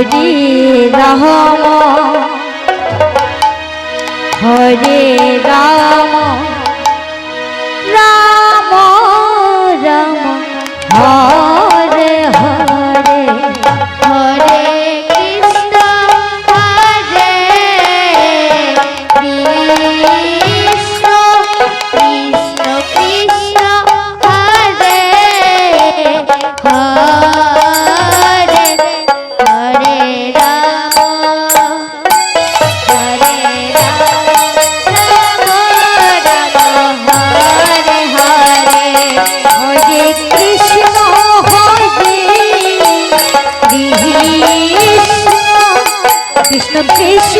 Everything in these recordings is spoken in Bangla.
হরে রাম। হরে রাম। রাম কৃষ্ণ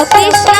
Salsicha!